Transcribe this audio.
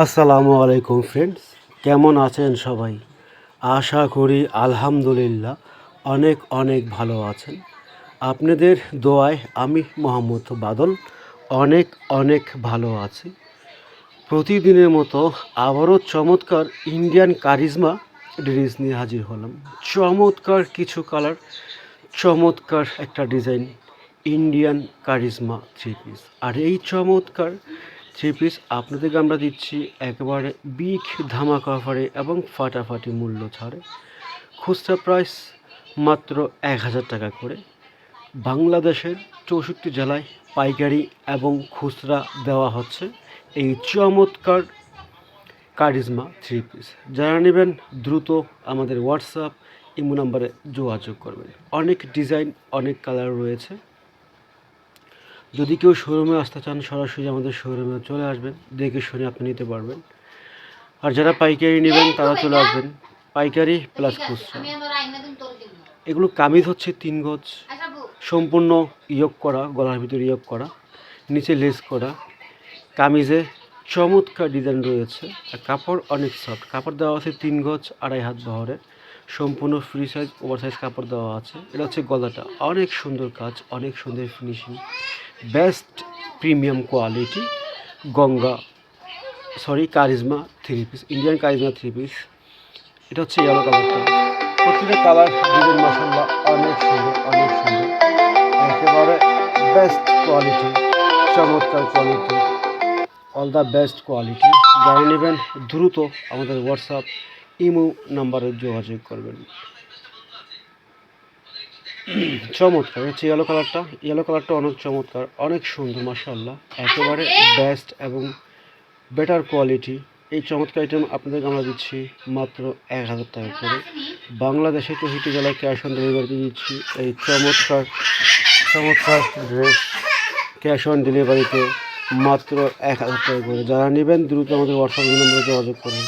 আসসালামু আলাইকুম ফ্রেন্ডস কেমন আছেন সবাই? আশা করি আলহামদুলিল্লাহ অনেক অনেক ভালো আছেন। আপনাদের দোয়ায় আমি মোহাম্মদ বাদল অনেক অনেক ভালো আছি। প্রতিদিনের মতো আবারও চমৎকার ইন্ডিয়ান কারিজমা ড্রেস নিয়ে হাজির হলাম। চমৎকার কিছু কালার চমৎকার একটা design Indian charisma three piece আর এই চমৎকার থ্রি পিস আপনাদেরকে আমরা দিচ্ছি একেবারে বিগ ধামাকা অফারে এবং ফাটাফাটি মূল্য ছাড়ে। খুচরা প্রাইস মাত্র এক হাজার টাকা করে। বাংলাদেশের চৌষট্টি জেলায় পাইকারি এবং খুচরা দেওয়া হচ্ছে। এই চমৎকার কারিজমা থ্রি পিস। যারা নেবেন দ্রুত আমাদের হোয়াটসঅ্যাপ ইমো নাম্বারে যোগাযোগ করবেন। অনেক ডিজাইন, অনেক কালার রয়েছে। যদি কেউ শোরুমে আসতে চান সরাসরি আমাদের শোরুমে চলে আসবেন। দেখে শুনে আপনি নিতে পারবেন। আর যারা পাইকারি নেবেন তারা চলে আসবেন। পাইকারি প্লাস খুচরা। এগুলো কামিজ হচ্ছে তিন গজ। সম্পূর্ণ ইয়োগ করা গলার ভিতরে ইয়োগ করা নিচে লেস করা। কামিজে চমৎকার ডিজাইন রয়েছে। আর কাপড় অনেক সফট কাপড় দেওয়া আছে তিন গজ আড়াই হাত বহরের। সম্পূর্ণ ফ্রি সাইজ ওভার সাইজ কাপড় দেওয়া আছে। এটা হচ্ছে গলাটা। অনেক সুন্দর কাজ, অনেক সুন্দর finishing best premium quality Ganga sorry charisma three piece Indian charisma three piece এটা হচ্ছে ইয়েলো কালারটা প্রতিটা কালার ডিজাইন মশাল্লা অনেক সুন্দর অনেক সুন্দর। একেবারে বেস্ট কোয়ালিটি চমৎকার quality all the best quality যারা নেবেন, দ্রুত আমাদের হোয়াটসঅ্যাপ ইমো নাম্বারে যোগাযোগ করবেন। চমৎকার, হচ্ছে ইয়েলো কালারটা ইয়েলো কালারটা অনেক চমৎকার, অনেক সুন্দর মাসাল্লাহ একেবারে বেস্ট এবং বেটার কোয়ালিটি এই চমৎকার আইটেম আপনাদেরকে আমরা দিচ্ছি মাত্র এক হাজার টাকা করে। বাংলাদেশে চৌষট্টি জেলায় ক্যাশ অন ডেলিভারিতে দিচ্ছি। এই চমৎকার চমৎকার ড্রেস ক্যাশ অন ডেলিভারিতে মাত্র এক হাজার টাকা করে। যারা নেবেন, দ্রুত আমাদের হোয়াটসঅ্যাপ নম্বরে যোগাযোগ করুন।